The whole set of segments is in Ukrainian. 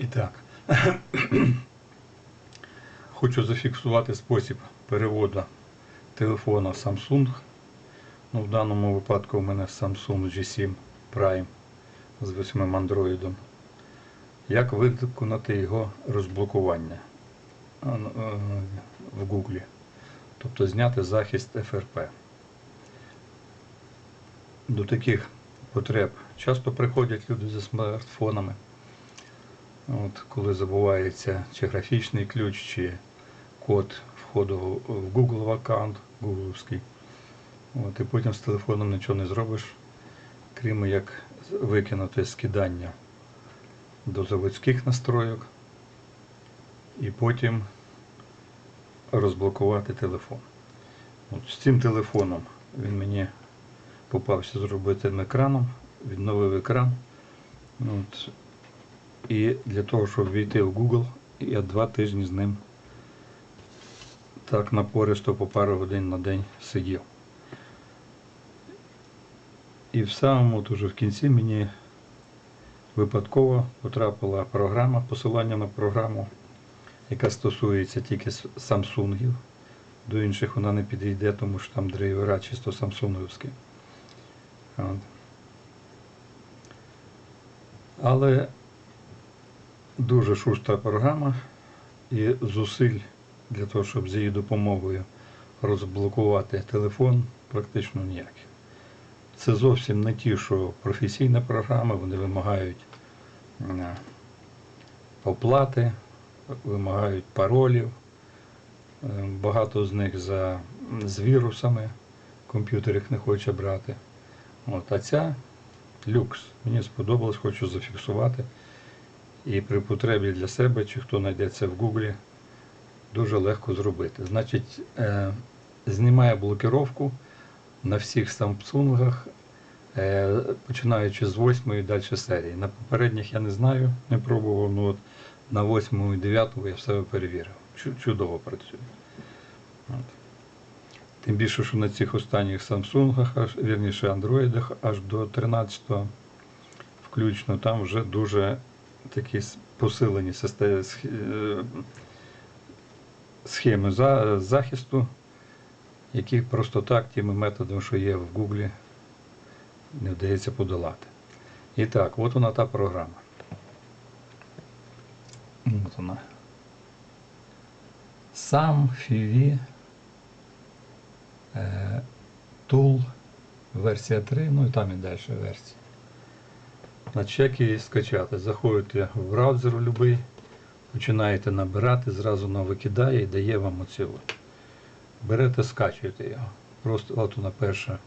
І так. Хочу зафіксувати спосіб переводу телефона Samsung. Ну, в даному випадку у мене Samsung G7 Prime з 8 Android. Як виконати його розблокування ну, е, в Google. Тобто зняти захист FRP. До таких потреб часто приходять люди зі смартфонами. От, коли забувається чи графічний ключ, чи код входу в Google аккаунт, гугловський. І потім з телефоном нічого не зробиш, крім як викинути скидання до заводських настройок і потім розблокувати телефон. От, з цим телефоном він мені попався з робитим екраном, відновив екран. От, і для того, щоб війти в Google, я два тижні з ним так напористо по пару годин на день сидів. І в самому дуже в кінці мені випадково потрапила програма, посилання на програму, яка стосується тільки с- Samsungів. До інших вона не підійде, тому що там драйвера чисто самсунговські. Але дуже шустра програма і зусиль для того, щоб з її допомогою розблокувати телефон, практично ніяких. Це зовсім не ті, що професійна програма, вони вимагають оплати, вимагають паролів. Е, Багато з них за, з вірусами, комп'ютер їх не хоче брати. От, а ця люкс. Мені сподобалось, хочу зафіксувати. І при потребі для себе, чи хто знайдеться в Гуглі, дуже легко зробити. Значить, е, знімає блокировку на всіх самсунгах, е, починаючи з 8 і далі серії. На попередніх я не знаю, не пробував, ну от на 8 і 9 я в себе перевірив. Чудово працює. Тим більше, що на цих останніх самсунгах, вірніше андроїдах, аж до 13-го включно, там вже дуже такі посилені схеми захисту, яких просто так тими методами, що є в Гуглі, не вдається подолати. І так, от вона та програма. От вона. Сам FIVI е, Tool версія 3, ну і там і далі версії. Значить, як її скачати? Заходите в браузер будь-який, починаєте набирати, зразу вона викидає і дає вам от. Берете, скачуєте його. Просто от вона перша.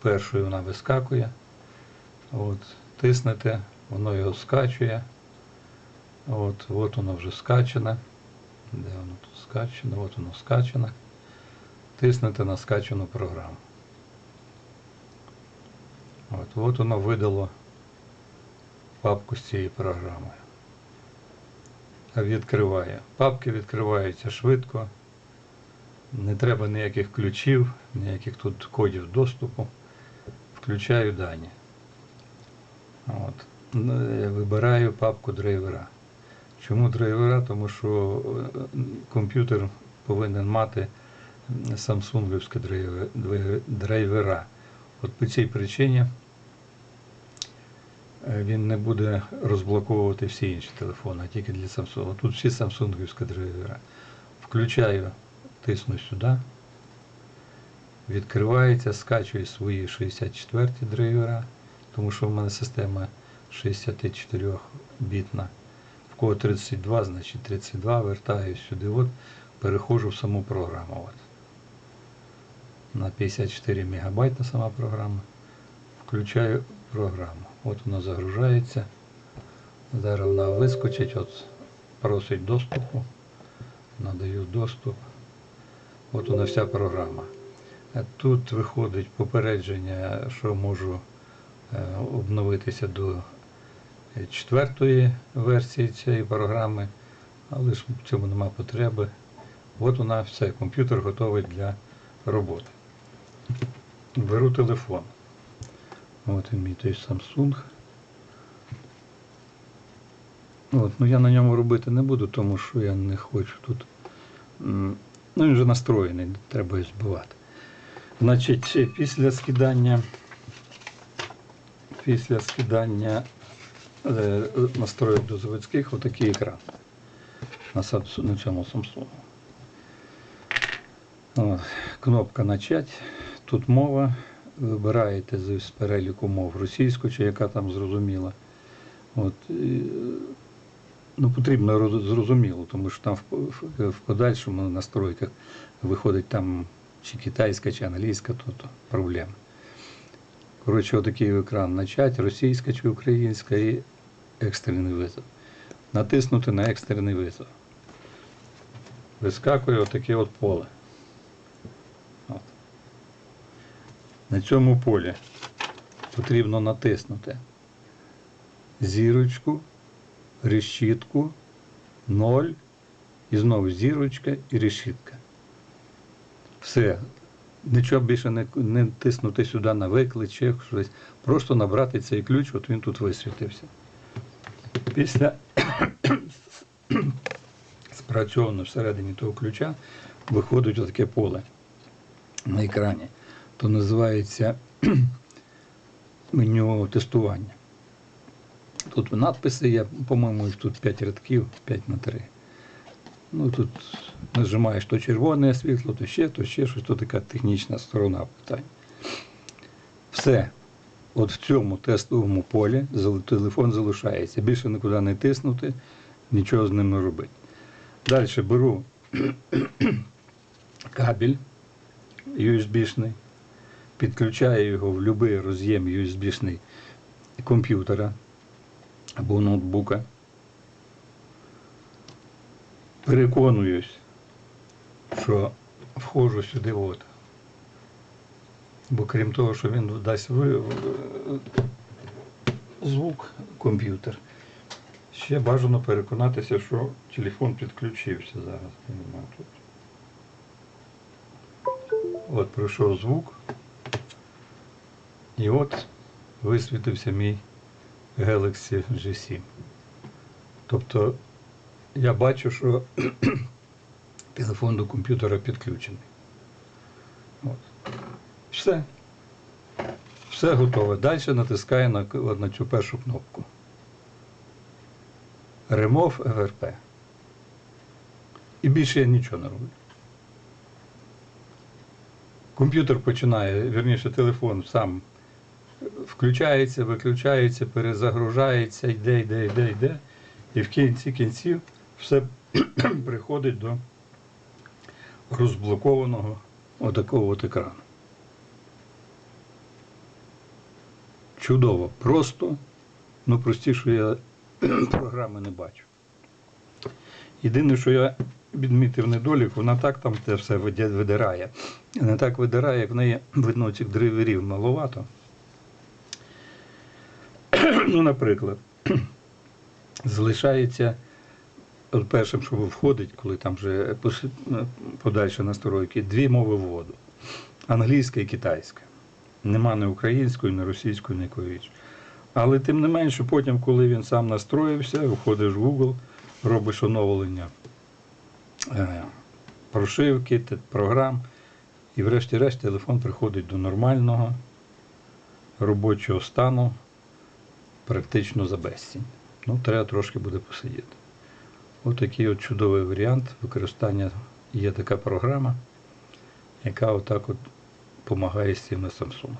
Першою вона вискакує. От, тиснете, воно його скачує. От, от воно вже скачане. Де воно тут скачане? От воно скачане. Тиснете на скачану програму. От, от воно видало папку з цією програмою. А Відкриває. Папки відкриваються швидко. Не треба ніяких ключів, ніяких тут кодів доступу. Включаю дані. От. Ну, Вибираю папку драйвера. Чому драйвера? Тому що е, комп'ютер повинен мати самсунгівські драйвера. От по цій причині він не буде розблоковувати всі інші телефони, а тільки для Samsung. Тут всі самсунгівські драйвера. Включаю, тисну сюди. Відкривається, скачує свої 64 драйвера, тому що в мене система 64-бітна. В кого 32, значить 32, вертаю сюди, от, переходжу в саму програму. От. На 54 мегабайта сама програма. Включаю програму. От вона загружається. Зараз вона вискочить, от просить доступу. Надаю доступ. От вона вся програма. Е, Тут виходить попередження, що можу е, обновитися до е, четвертої версії цієї програми, але ж в цьому нема потреби. От вона все, комп'ютер готовий для роботи. Беру телефон. От він мій той Samsung. От, ну я на ньому робити не буду, тому що я не хочу тут. Ну, він вже настроєний, треба його збивати. Значить, після скидання, після скидання е, настроїв до заводських отакий екран на, на цьому Samsung. От, кнопка начать. Тут мова. Вибираєте з переліку мов російську чи яка там зрозуміла. От, ну, потрібно зрозуміло, тому що там в, в, в подальшому настройках виходить там чи китайська, чи англійська, то, то проблема. Коротше, отакий екран начать, російська чи українська і екстрений визов. Натиснути на екстрений визов. Вискакує отаке от поле. На цьому полі потрібно натиснути зірочку, решітку, ноль, і знову зірочка і решітка. Все. Нічого більше не, не тиснути сюди на виклик, щось. Просто набрати цей ключ, от він тут висвітився. Після спрацьовано всередині того ключа виходить отаке поле на екрані. То називається меню тестування. Тут надписи є, по-моєму, тут 5 рядків, 5 на 3. Ну тут нажимаєш то червоне світло, то ще, то ще щось, то така технічна сторона питання. Все. От в цьому тестовому полі телефон залишається. Більше нікуди не тиснути, нічого з ним не робити. Далі беру кабель USB-шний, підключаю його в будь-який роз'єм USB-шний комп'ютера або ноутбука. Переконуюсь, що входжу сюди от. Бо крім того, що він дасть ви, звук комп'ютер, ще бажано переконатися, що телефон підключився зараз. От пройшов звук. І от висвітився мій Galaxy G7. Тобто я бачу, що телефон до комп'ютера підключений. От. Все. Все готове. Далі натискаю на, на цю першу кнопку. Remove FRP. І більше я нічого не роблю. Комп'ютер починає, вірніше, телефон сам включається, виключається, перезагружається, йде, йде, йде, йде. І в кінці кінців все приходить до розблокованого отакого от екрану. Чудово, просто, ну простіше я програми не бачу. Єдине, що я відмітив недолік, вона так там те все видирає. Не так видирає, як в неї видно цих драйверів маловато. Ну, наприклад, залишається першим, що входить, коли там вже е, подальші настройки, дві мови вводу: англійська і китайська. Нема ні української, ні російської, ні якої. Але тим не менше, потім, коли він сам настроївся, входиш в Google, робиш оновлення е, прошивки, програм, і врешті-решт телефон приходить до нормального робочого стану практично за безцінь. Ну, треба трошки буде посидіти. Ось такий от чудовий варіант використання. Є така програма, яка отак от допомагає з цими Samsung.